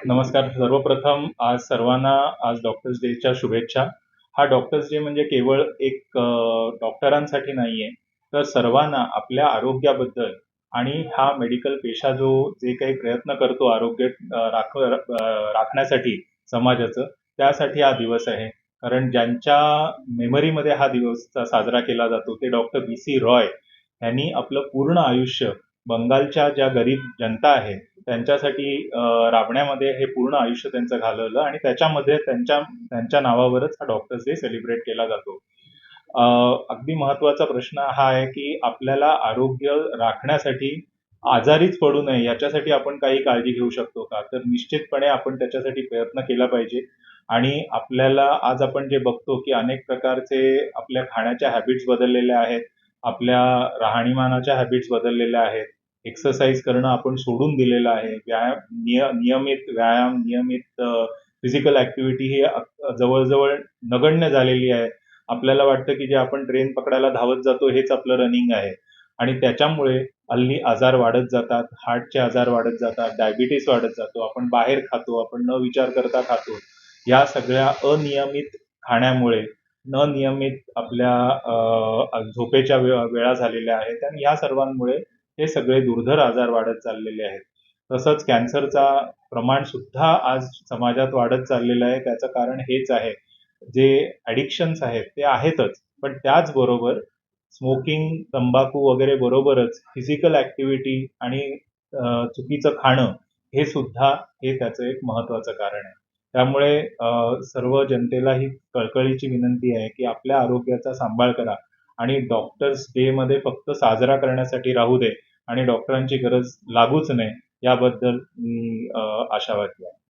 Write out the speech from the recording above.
नमस्कार. सर्वप्रथम आज सर्वांना आज डॉक्टर्स डेच्या शुभेच्छा. हा डॉक्टर्स डे म्हणजे केवळ एक डॉक्टरांसाठी डॉक्टरांसाठी नाहीये तर सर्वांना आपल्या आरोग्याबद्दल आणि हा मेडिकल पेशा जो जे काही प्रयत्न करतो आरोग्य राख राखण्यासाठी समाजाचं त्यासाठी हा दिवस आहे. कारण ज्यांच्या मेमरीमध्ये हा दिवस साजरा केला जातो ते डॉक्टर बी सी रॉय यांनी आपलं पूर्ण आयुष्य बंगालच्या ज्या गरीब जनता आहे त्यांच्यासाठी राबण्यामध्ये हे पूर्ण आयुष्य त्यांचं घालवलं आणि त्याच्यामध्ये त्यांच्या त्यांच्या नावावरच हा डॉक्टर्स डे सेलिब्रेट केला जातो. अगदी महत्त्वाचा प्रश्न हा आहे की आपल्याला आरोग्य राखण्यासाठी आजारीच पडू नये याच्यासाठी आपण काही काळजी घेऊ शकतो का? तर निश्चितपणे आपण त्याच्यासाठी प्रयत्न केला पाहिजे. आणि आपल्याला आज आपण जे बघतो की अनेक प्रकारचे आपल्या खाण्याच्या हॅबिट्स बदललेल्या आहेत आपल्या राहणीमानाच्या हॅबिट्स बदललेल्या आहेत एक्सरसाइज करणं आपण सोडून दिलेलं आहे. व्यायाम निय नियमित व्यायाम नियमित फिजिकल ऍक्टिव्हिटी ही जवळजवळ नगण्य झालेली आहे. आपल्याला वाटतं की जे आपण ट्रेन पकडायला धावत जातो हेच आपलं रनिंग आहे. आणि त्याच्यामुळे हल्ली आजार वाढत जातात हार्टचे आजार वाढत जातात डायबिटीस वाढत जातो आपण बाहेर खातो आपण न विचार करता खातो. या सगळ्या अनियमित खाण्यामुळे न नियमित आपल्या झोपेच्या वेळा झालेल्या आहेत. आणि या सर्वांमुळे हे सगळे दुर्धर आजार वाढत चाललेले आहेत. तसंच कॅन्सरचा प्रमाण सुद्धा आज समाजात वाढत चाललेलं आहे. त्याचं कारण हेच आहे. जे ॲडिक्शन्स आहेत ते आहेतच. पण त्याचबरोबर स्मोकिंग तंबाखू वगैरे बरोबरच फिजिकल ॲक्टिव्हिटी आणि चुकीचं खाणं हे सुद्धा हे त्याचं एक महत्वाचं कारण आहे. त्यामुळे सर्व जनतेला ही कळकळीची विनंती आहे की आपल्या आरोग्याचा सांभाळ करा आणि डॉक्टर्स डे मध्ये फक्त साजरा करण्यासाठी राहू दे. आणि डॉक्टरांची गरज लागूच नये याबद्दल मी आशावादी आहे.